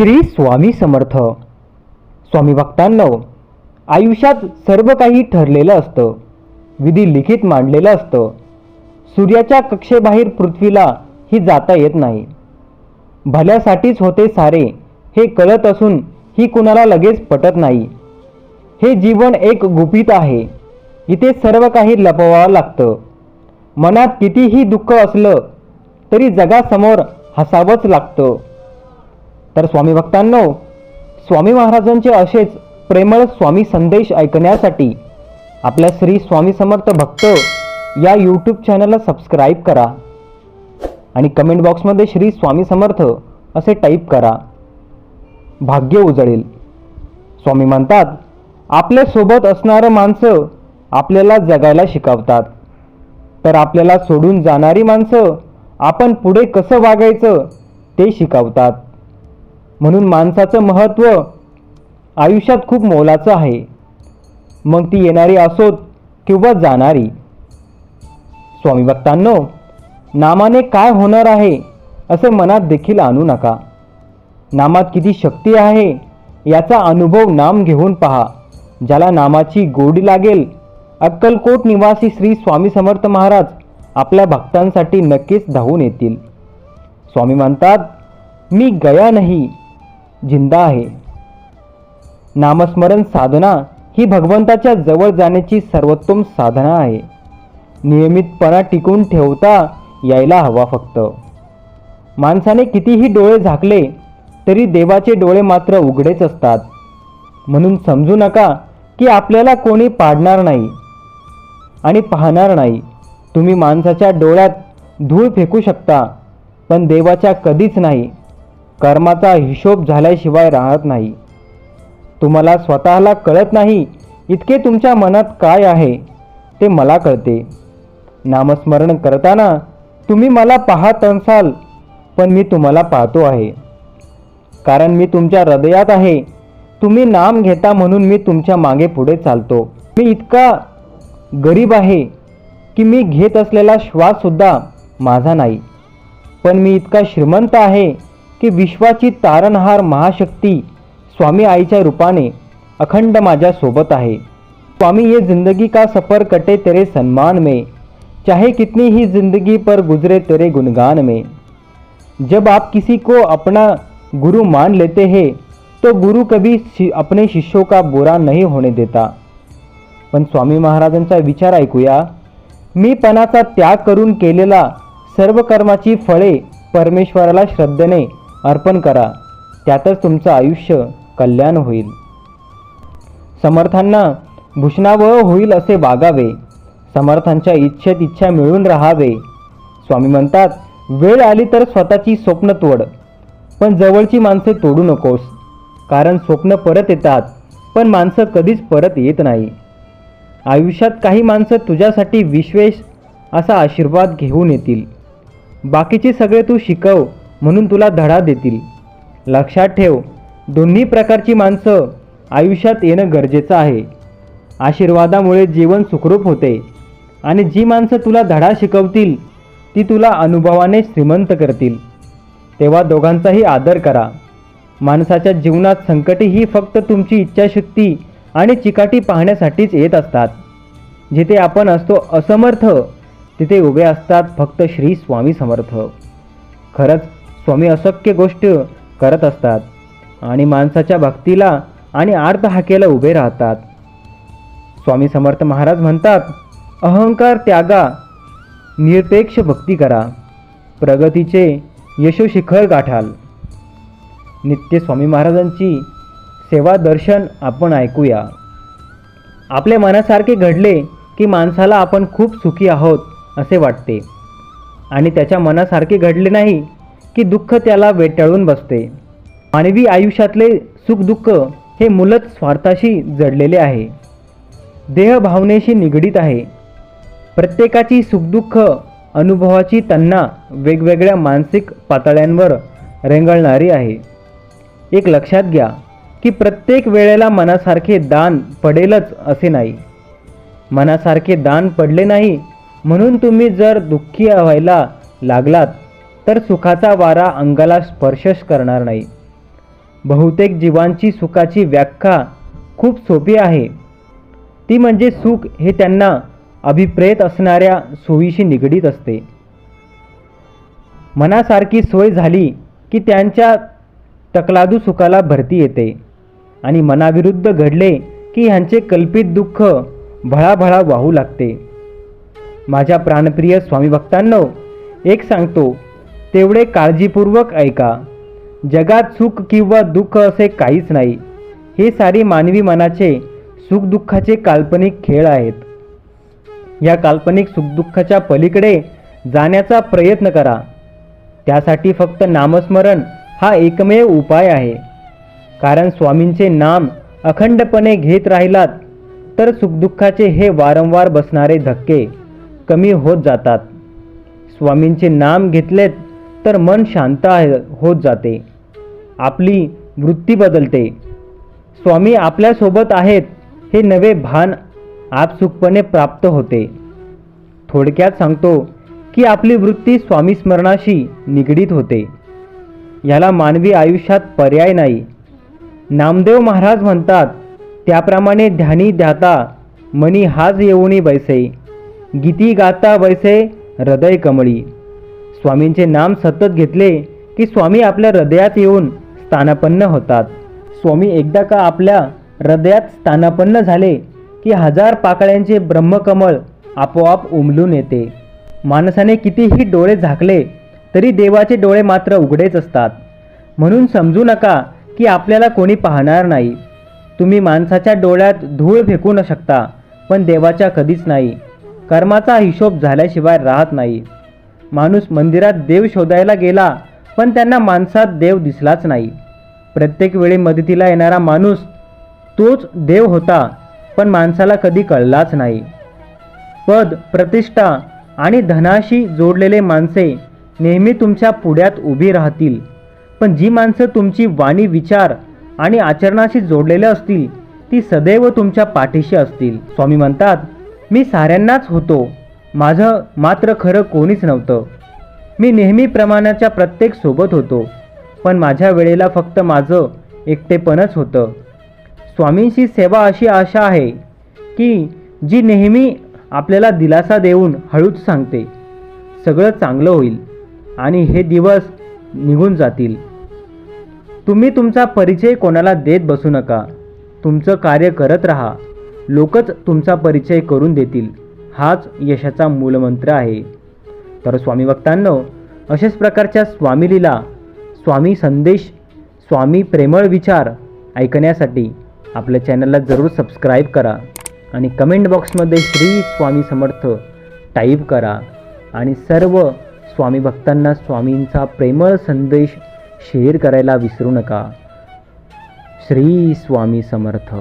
श्री स्वामी समर्थ. स्वामी भक्तांनो आयुष्यात सर्व काही ठरलेलं असतं. विधी लिखित मांडलेलं असतं. सूर्याच्या कक्षेबाहेर पृथ्वीला ही जाता येत नाही. भल्यासाठीच होते सारे हे कळत असून ही कुणाला लगेच पटत नाही. हे जीवन एक गुपित आहे. इथे सर्व काही लपवावं लागतं. मनात कितीही दुःख असलं तरी जगासमोर हसावंच लागतं. तर स्वामी भक्तांनो स्वामी महाराजांचे असेच प्रेमळ स्वामी संदेश ऐकण्यासाठी आपल्या श्री स्वामी समर्थ भक्त या यूट्यूब चॅनलला सबस्क्राईब करा आणि कमेंट बॉक्समध्ये श्री स्वामी समर्थ असे टाईप करा. भाग्य उजळेल. स्वामी म्हणतात आपल्यासोबत असणारं माणसं आपल्याला जगायला शिकवतात. तर आपल्याला सोडून जाणारी माणसं आपण पुढे कसं वागायचं ते शिकवतात. म्हणून माणसाचं महत्त्व आयुष्यात खूप मोलाचं आहे. मग ती येणारी असोत किंवा जाणारी? स्वामी भक्तांनो नामाने काय होणार आहे असं मनात देखील आणू नका. नामात किती शक्ती आहे याचा अनुभव नाम घेऊन पहा. ज्याला नामाची गोडी लागेल अक्कलकोट निवासी श्री स्वामी समर्थ महाराज आपल्या भक्तांसाठी नक्कीच धावून येतील. स्वामी म्हणतात मी गया नाही जिंदा आहे. नामस्मरण साधना ही भगवंताच्या जवळ जाण्याची सर्वोत्तम साधना आहे. नियमितपणा टिकून ठेवता यायला हवा फक्त. माणसाने कितीही डोळे झाकले तरी देवाचे डोळे मात्र उघडेच असतात. म्हणून समजू नका की आपल्याला कोणी पाडणार नाही आणि पाहणार नाही. तुम्ही माणसाच्या डोळ्यात धूळ फेकू शकता पण देवाच्या कधीच नाही. कर्माचा हिशोब झाल्याशिवाय राहत नाही. तुम्हाला स्वतःला कळत नाही इतके तुमच्या मनात काय आहे ते मला कळते. नामस्मरण करताना तुम्ही मला पाहत असाल पण मी तुम्हाला पाहतो आहे. कारण मी तुमच्या हृदयात आहे. तुम्ही नाम घेता म्हणून मी तुमच्या मागे पुढे चालतो. मी इतका गरीब आहे की मी घेत असलेला श्वाससुद्धा माझा नाही. पण मी इतका श्रीमंत आहे की विश्वाची तारणहार महाशक्ती स्वामी आईच्या रूपाने अखंड माझ्या सोबत आहे. स्वामी ये जिंदगी का सफ़र कटे तेरे सन्मान में चाहे कितनी ही जिंदगी पर गुजरे तेरे गुणगान में। जब आप किसी को अपना गुरु मान लेते हैं तो गुरु कभी शि- अपने शिष्यों का बुरा नहीं होने देता। पण स्वामी महाराजांचा विचार ऐकूया मीपणाचा त्याग करून केलेला सर्व कर्माची फळे परमेश्वराला श्रद्धेने अर्पण करा. त्यातच तुमचं आयुष्य कल्याण होईल. समर्थांना भूषणावह होईल असे वागावे. समर्थांच्या इच्छेत इच्छा मिळून राहावे. स्वामी म्हणतात वेळ आली तर स्वतःची स्वप्न तोड. पण जवळची माणसे तोडू नकोस. कारण स्वप्न परत येतात पण माणसं कधीच परत येत नाही. आयुष्यात काही माणसं तुझ्यासाठी विश्वेश असा आशीर्वाद घेऊन येतील. बाकीचे सगळे तू शिकव म्हणून तुला धडा देतील. लक्षात ठेव दोन्ही प्रकारची माणसं आयुष्यात येणं गरजेचं आहे. आशीर्वादामुळे जीवन सुखरूप होते. आणि जी माणसं तुला धडा शिकवतील ती तुला अनुभवाने श्रीमंत करतील. तेव्हा दोघांचाही आदर करा. माणसाच्या जीवनात संकटे ही फक्त तुमची इच्छाशक्ती आणि चिकाटी पाहण्यासाठीच येत असतात. जिथे आपण असतो असमर्थ तिथे उभे असतात फक्त श्री स्वामी समर्थ. खरंच स्वामी अशक्य गोष्ट करत असतात आणि माणसाच्या भक्तीला आणि आर्त हाकेला उभे राहतात. स्वामी समर्थ महाराज म्हणतात अहंकार त्यागा निरपेक्ष भक्ती करा. प्रगतीचे यशोशिखर गाठाल. नित्य स्वामी महाराजांची सेवा दर्शन आपण ऐकूया. आपल्या मनासारखे घडले की माणसाला आपण खूप सुखी आहोत असे वाटते. आणि त्याच्या मनासारखे घडले नाही की दुःख त्याला वेटाळून बसते. मानवी आयुष्यातले सुखदुःख हे मूलत स्वार्थाशी जडलेले आहे. देहभावनेशी निगडीत आहे. प्रत्येकाची सुखदुःख अनुभवाची त्यांना वेगवेगळ्या मानसिक पातळ्यांवर रेंगाळणारी आहे. एक लक्षात घ्या की प्रत्येक वेळेला मनासारखे दान पडेलच असे नाही. मनासारखे दान पडले नाही म्हणून तुम्ही जर दुःखी व्हायला लागलात तर सुखाचा वारा अंगाला स्पर्शच करणार नाही. बहुतेक जीवांची सुखाची व्याख्या खूप सोपी आहे. ती म्हणजे सुख हे त्यांना अभिप्रेत असणाऱ्या सोयीशी निगडीत असते. मनासारखी सोय झाली की त्यांच्या तकलादू सुखाला भरती येते आणि मनाविरुद्ध घडले की ह्यांचे कल्पित दुःख भळाभळा वाहू लागते. माझ्या प्राणप्रिय स्वामी भक्तांनो एक सांगतो तेवढे काळजीपूर्वक ऐका. जगात सुख किंवा दुःख असे काहीच नाही. हे सारी मानवी मनाचे सुखदुःखाचे काल्पनिक खेळ आहेत. या काल्पनिक सुखदुःखाच्या पलीकडे जाण्याचा प्रयत्न करा. त्यासाठी फक्त नामस्मरण हा एकमेव उपाय आहे. कारण स्वामींचे नाम अखंडपणे घेत राहिलात तर सुखदुःखाचे हे वारंवार बसणारे धक्के कमी होत जातात. स्वामींचे नाम घेतलेत तर मन शांत होत जाते. आपली वृत्ती बदलते. स्वामी आपल्यासोबत आहेत हे नवे भान आपसुकपणे प्राप्त होते. थोडक्यात सांगतो की आपली वृत्ती स्वामी स्मरणाशी निगडीत होते. याला मानवी आयुष्यात पर्याय नाही. नामदेव महाराज म्हणतात त्याप्रमाणे ध्यानी ध्याता मनी हाज येऊनी बैसे. गीती गाता बैसे हृदय कमळी. स्वामींचे नाम सतत घेतले की स्वामी आपल्या हृदयात येऊन स्थानापन्न होतात. स्वामी एकदा का आपल्या हृदयात स्थानापन्न झाले की हजार पाकळ्यांचे ब्रह्मकमळ आपोआप उमलून येते. माणसाने कितीही डोळे झाकले तरी देवाचे डोळे मात्र उघडेच असतात. म्हणून समजू नका की आपल्याला कोणी पाहणार नाही. तुम्ही माणसाच्या डोळ्यात धूळ फेकू न शकता पण देवाच्या कधीच नाही. कर्माचा हिशोब झाल्याशिवाय राहत नाही. माणूस मंदिरात देव शोधायला गेला पण त्यांना माणसात देव दिसलाच नाही. प्रत्येक वेळी मदतीला येणारा माणूस तोच देव होता पण माणसाला कधी कळलाच नाही. पद प्रतिष्ठा आणि धनाशी जोडलेले माणसे नेहमी तुमच्या पुढ्यात उभी राहतील पण जी माणसं तुमची वाणी विचार आणि आचरणाशी जोडलेले असतील ती सदैव तुमच्या पाठीशी असतील. स्वामी म्हणतात मी साऱ्यांनाच होतो माझं मात्र खरं कोणीच नव्हतं. मी नेहमी प्रमाणाच्या प्रत्येक सोबत होतो पण माझ्या वेळेला फक्त माझं एकटेपणच होतं. स्वामींची सेवा अशी आशा आहे की जी नेहमी आपल्याला दिलासा देऊन हळूच सांगते. सगळं चांगलं होईल आणि हे दिवस निघून जातील. तुम्ही तुमचा परिचय कोणाला देत बसू नका. तुमचं कार्य करत राहा. लोकच तुमचा परिचय करून देतील. हाच यशाचा मूलमंत्र आहे. तर स्वामी भक्तांनो अशाच प्रकारच्या स्वामीलीला स्वामी संदेश स्वामी प्रेमळ विचार ऐकण्यासाठी आपल्या चॅनलला जरूर सबस्क्राईब करा आणि कमेंट बॉक्समध्ये श्री स्वामी समर्थ टाईप करा आणि सर्व स्वामी भक्तांना स्वामींचा प्रेमळ संदेश शेअर करायला विसरू नका. श्री स्वामी समर्थ.